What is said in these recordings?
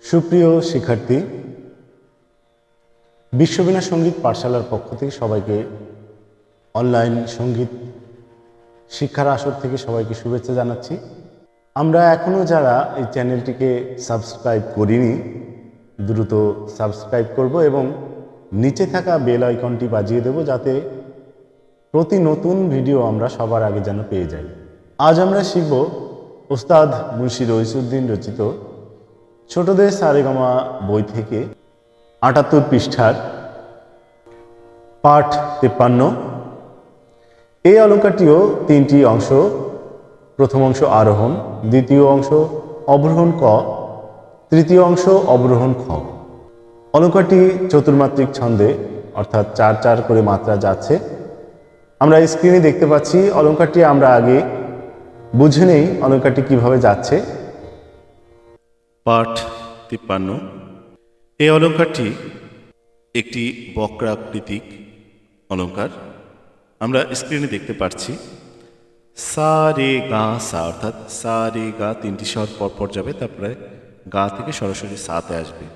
সুপ্রিয় শিক্ষার্থী বিশ্ববীণা সংগীত পাঠশালার পক্ষ থেকে সবাইকে অনলাইন সংগীত শিক্ষার আসর থেকে সবাইকে শুভেচ্ছা জানাচ্ছি। আমরা এখনও যারা এই চ্যানেলটিকে সাবস্ক্রাইব করিনি, দ্রুত সাবস্ক্রাইব করব এবং নিচে থাকা বেল আইকনটি বাজিয়ে দেব যাতে প্রতি নতুন ভিডিও আমরা সবার আগে যেন পেয়ে যাই। আজ আমরা শিখব ওস্তাদ মুন্সি রইসুদ্দিন রচিত ছোটদের সারেগামা বই থেকে আটাত্তর পৃষ্ঠার পাঠ তিপ্পান্ন। এই অলঙ্কারটিও তিনটি অংশ। প্রথম অংশ আরোহণ, দ্বিতীয় অংশ অবরোহণ ক, তৃতীয় অংশ অবরোহণ খ। অলঙ্কারটি চতুর্মাত্রিক ছন্দে, অর্থাৎ চার চার করে মাত্রা যাচ্ছে। আমরা স্ক্রিনে দেখতে পাচ্ছি, অলঙ্কারটি আমরা আগে বুঝে নেই অলঙ্কারটি কীভাবে যাচ্ছে। পাঠ তিপ্পান্ন। এই অলঙ্কারটি একটি বক্রাকৃতিক অলঙ্কার। আমরা স্ক্রিনে দেখতে পাচ্ছি সা, রে, গা, সা অর্থাৎ সা, রে, গা তিনটি স্বর পরপর যাবে, তারপরে গা থেকে সরাসরি সাতে আসবে।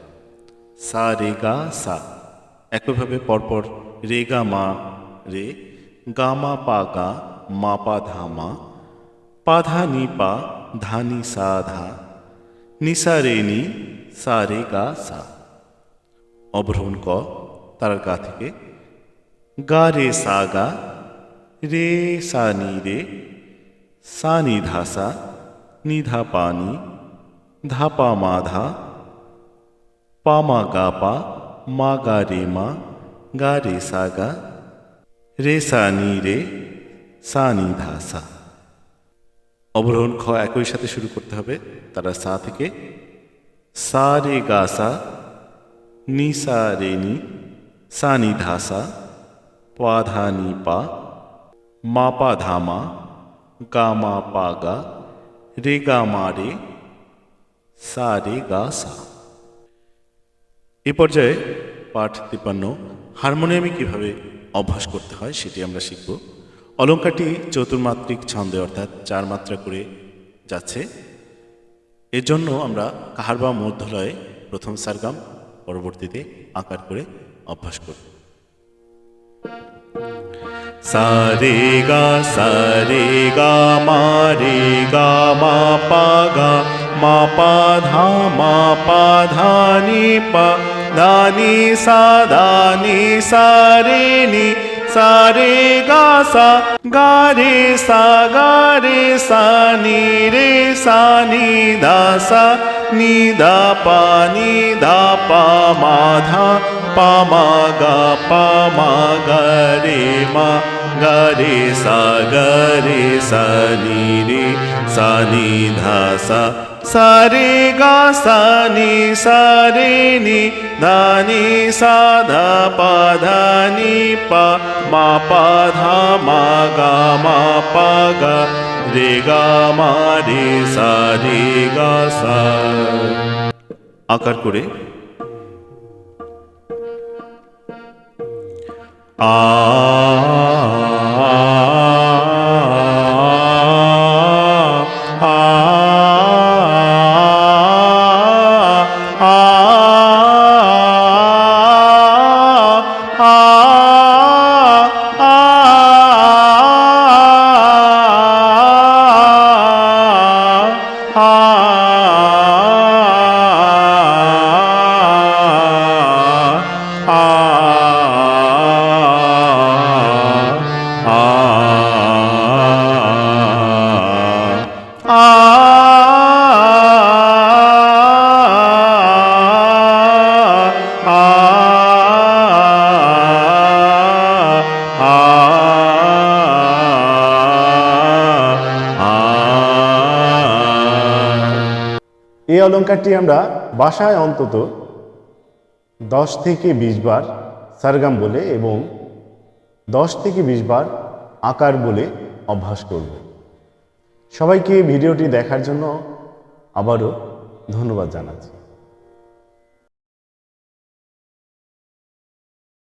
সা, রে, গা, সা একইভাবে পরপর রে, গা, মা, রে, গা, মা, পা, গা, মা, পা, ধা, মা, পা, ধা, নি, পা, ধা, নি, সা, ধা নিসা রে নি সা রে গা সা। অবরোহণ ক তার গা থেকে। গা রে সা গা, রে সা নি রে। সা নি ধা সা, নি ধা পা নি। ধা পা মা ধা, পা মা গা পা, মা গা রে মা, গা রে সা গা। রে সা নি রে, সা নি ধা অবরোহণ খ একই সাথে শুরু করতে হবে। তারা সা থেকে সা রে গা সা, নি সা রে নি, সা নি ধা সা, পা ধা নি পা, মা পা ধা মা, গা মা পা গা, রে গা মা রে, সা রে গা সা। এ পর্যায়ে পাঠ তিপ্পান্ন, হারমোনিয়ামে কীভাবে অভ্যাস করতে হয় সেটি আমরা শিখব। অলঙ্কারটি চতুর্মাত্রিক ছন্দে অর্থাৎ চার মাত্রা করে যাচ্ছে। এর জন্য আমরা কাহার বা মধ্যলয়ে প্রথম সারগাম পরবর্তীতে আকার করে অভ্যাস করব। সারে গা সারে গা মা রে গা মা পা গা মা পা ধা মা পা ধা নি পা ধা নি সা ধা নি সা রে सा रे गा सा गा रे सा गा रे सा नी रे सा नी धा सा नी धा पा नी धा पा मा धा पा मा गा पा मा गा रे मा गा रे सा गा रे सा नी रे सा नी धा सा সা সা রে গা সা নি সা রে নি ধা নি সা ধা পা ধা নি পা মা পা ধা মা গা মা পা গা রে গা মা রে সা রে গা সা আকার করে আ Ah এই অলঙ্কারটি আমরা বাসায় অন্তত দশ থেকে বিশ বার সারগাম বলে এবং দশ থেকে বিশ বার আকার বলে অভ্যাস করব। সবাইকে ভিডিওটি দেখার জন্য আবারও ধন্যবাদ জানাচ্ছি।